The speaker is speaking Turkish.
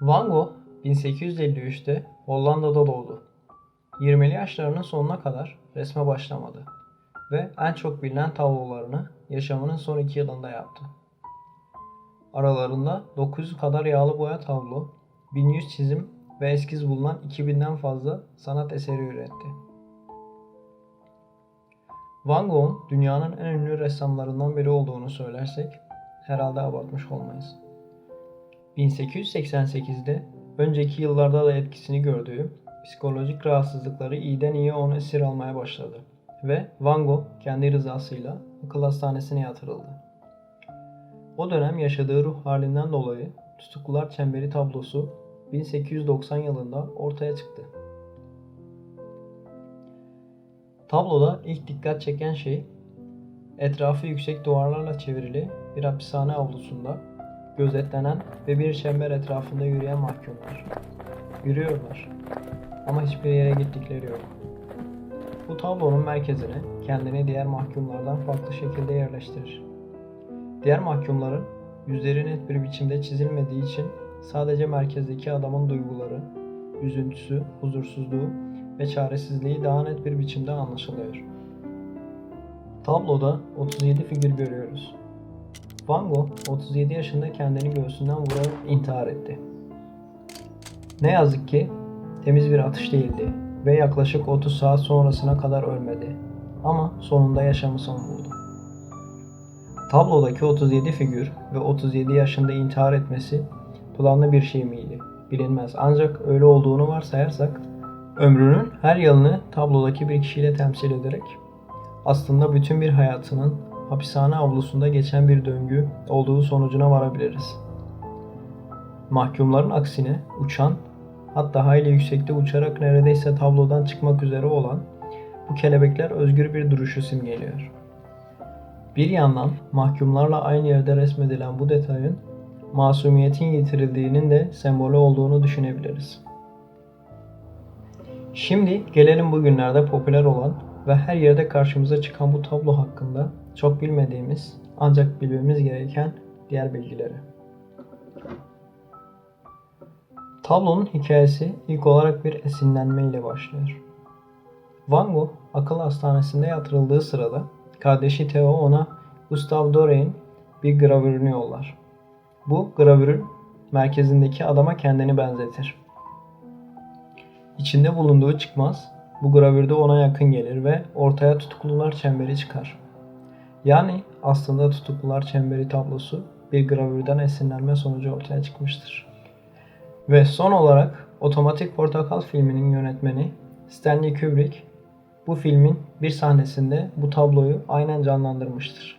Van Gogh 1853'te Hollanda'da doğdu. 20'li yaşlarının sonuna kadar resme başlamadı ve en çok bilinen tablolarını yaşamının son iki yılında yaptı. Aralarında 900 kadar yağlı boya tablo, 1100 çizim ve eskiz bulunan 2000'den fazla sanat eseri üretti. Van Gogh'un dünyanın en ünlü ressamlarından biri olduğunu söylersek herhalde abartmış olmayız. 1888'de önceki yıllarda da etkisini gördüğü psikolojik rahatsızlıkları iyiden iyi onu esir almaya başladı ve Van Gogh kendi rızasıyla akıl hastanesine yatırıldı. O dönem yaşadığı ruh halinden dolayı Tutuklular Çemberi tablosu 1890 yılında ortaya çıktı. Tabloda ilk dikkat çeken şey etrafı yüksek duvarlarla çevrili bir hapishane avlusunda gözetlenen ve bir çember etrafında yürüyen mahkumlar. Yürüyorlar ama hiçbir yere gittikleri yok. Bu tablonun merkezine kendini diğer mahkumlardan farklı şekilde yerleştirir. Diğer mahkumların yüzleri net bir biçimde çizilmediği için sadece merkezdeki adamın duyguları, üzüntüsü, huzursuzluğu ve çaresizliği daha net bir biçimde anlaşılıyor. Tabloda 37 figür görüyoruz. Van Gogh 37 yaşında kendini göğsünden vurarak intihar etti. Ne yazık ki temiz bir atış değildi ve yaklaşık 30 saat sonrasına kadar ölmedi. Ama sonunda yaşamı son buldu. Tablodaki 37 figür ve 37 yaşında intihar etmesi planlı bir şey miydi? Bilinmez. Ancak öyle olduğunu varsayarsak ömrünün her yılını tablodaki bir kişiyle temsil ederek aslında bütün bir hayatının hapishane avlusunda geçen bir döngü olduğu sonucuna varabiliriz. Mahkumların aksine uçan, hatta hayli yüksekte uçarak neredeyse tablodan çıkmak üzere olan bu kelebekler özgür bir duruşu simgeliyor. Bir yandan mahkumlarla aynı yerde resmedilen bu detayın masumiyetin yitirildiğinin de sembolü olduğunu düşünebiliriz. Şimdi gelelim bugünlerde popüler olan ve her yerde karşımıza çıkan bu tablo hakkında çok bilmediğimiz ancak bilmemiz gereken diğer bilgileri. Tablonun hikayesi ilk olarak bir esinlenme ile başlıyor. Van Gogh akıl hastanesinde yatırıldığı sırada kardeşi Theo ona Gustave Doré'in bir gravürünü yollar. Bu gravürün merkezindeki adama kendini benzetir. İçinde bulunduğu çıkmaz bu gravürde ona yakın gelir ve ortaya tutuklular çemberi çıkar. Yani aslında tutuklular çemberi tablosu bir gravürden esinlenme sonucu ortaya çıkmıştır. Ve son olarak Otomatik Portakal filminin yönetmeni Stanley Kubrick bu filmin bir sahnesinde bu tabloyu aynen canlandırmıştır.